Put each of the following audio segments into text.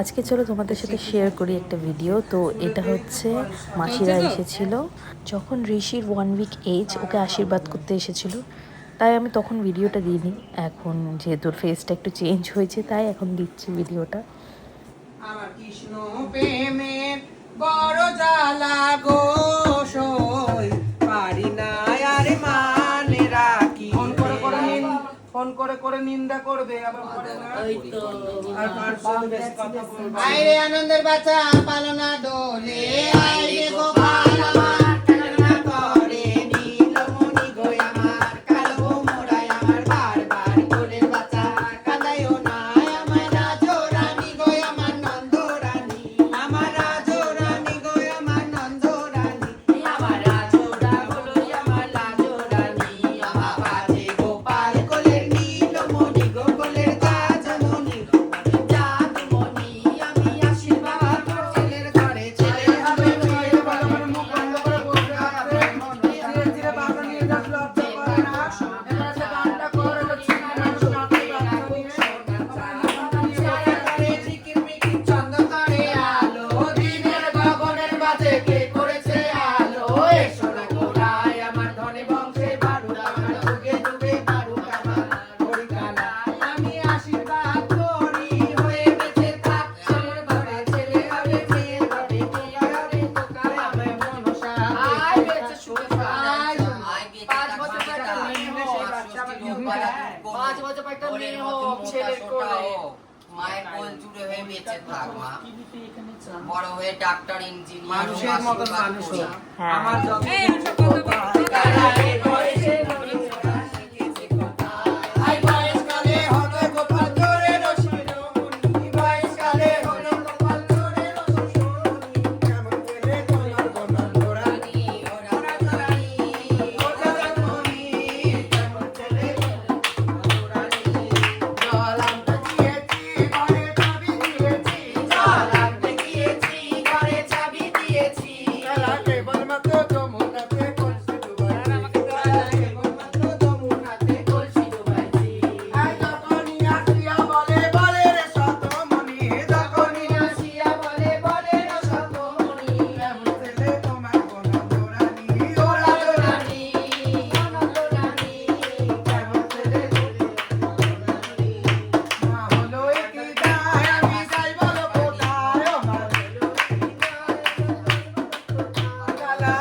আজকে চলো তোমাদের সাথে শেয়ার করি একটা ভিডিও তো এটা হচ্ছে মাসিরা এসেছিল। যখন ঋষির ওয়ান উইক এজ ওকে আশীর্বাদ করতে এসেছিল। তাই আমি তখন ভিডিওটা দিইনি। এখন যেহেতু ফেসটা একটু চেঞ্জ হয়েছে, তাই এখন দিচ্ছি ভিডিওটা আমার কৃষ্ণ প্রেমের বড় জ্বালা গো করে করে নিন্দা করবে আবার আনন্দের বাচ্চা পালনা ডোলে Charlatão. ছেলের মায়ের কোল জুড়ে হয়ে বেঁচে থাক মা। বড় হয়ে ডাক্তার ইঞ্জিনিয়ার মানুষের মতো মানুষ হ্যাঁ। আমার যত হ্যাঁ।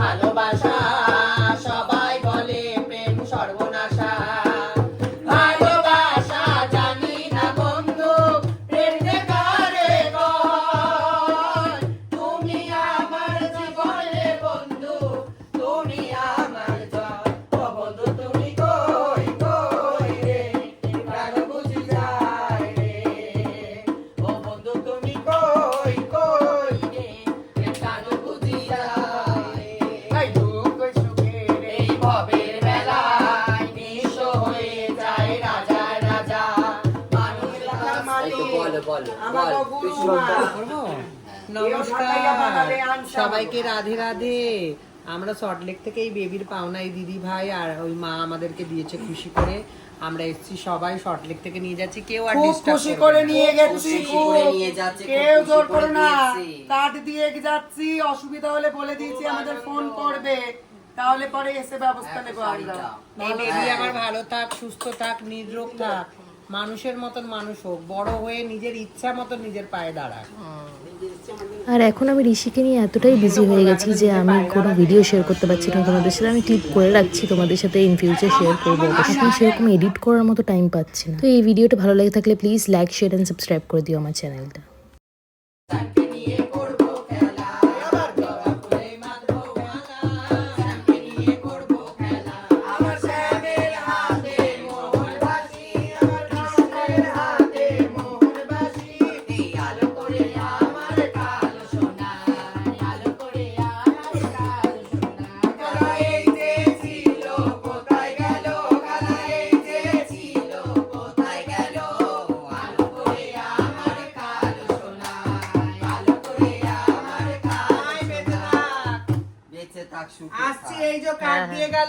ผ่านแล้ว নমস্কার। সবাইকে রাধে রাধে। আমরা সল্টলেক থেকে এই বেবির পাওনাই দিদি ভাই আর ওই মা আমাদেরকে দিয়েছে খুশি করে। আমরা এসছি সবাই সল্টলেক থেকে নিয়ে যাচ্ছি। কেউ আর খুশি করে নিয়ে গেছি কেউ জোর করে না। কাঠ দিয়ে যাচ্ছি অসুবিধা হলে বলে দিয়েছি আমাদের ফোন করবে। তাহলে পরে এসে ব্যবস্থা নেব হ্যাঁ, আমরা। এই বেবি হ্যাঁ। আমার ভালো থাক সুস্থ থাক নির্রোগ থাক। মানুষের মতন মানুষ হোক বড় হয়ে নিজের ইচ্ছা মতন নিজের পায়ে দাঁড়াক। আর এখন আমি ঋষিকে নিয়ে এতটাই বিজি হয়ে গেছি যে আমি কোনো ভিডিও শেয়ার করতে পারছি না তোমাদের সাথে। আমি ক্লিপ করে রাখছি তোমাদের সাথে ইন ফিউচার শেয়ার করব। অবশ্যই আমি সেরকম এডিট করার মতো টাইম পাচ্ছি না। তো এই ভিডিওটা ভালো লেগে থাকলে please like share and subscribe করে দিও আমার চ্যানেলটা আসছি থাক। এই যে কার্ড দিয়ে গেল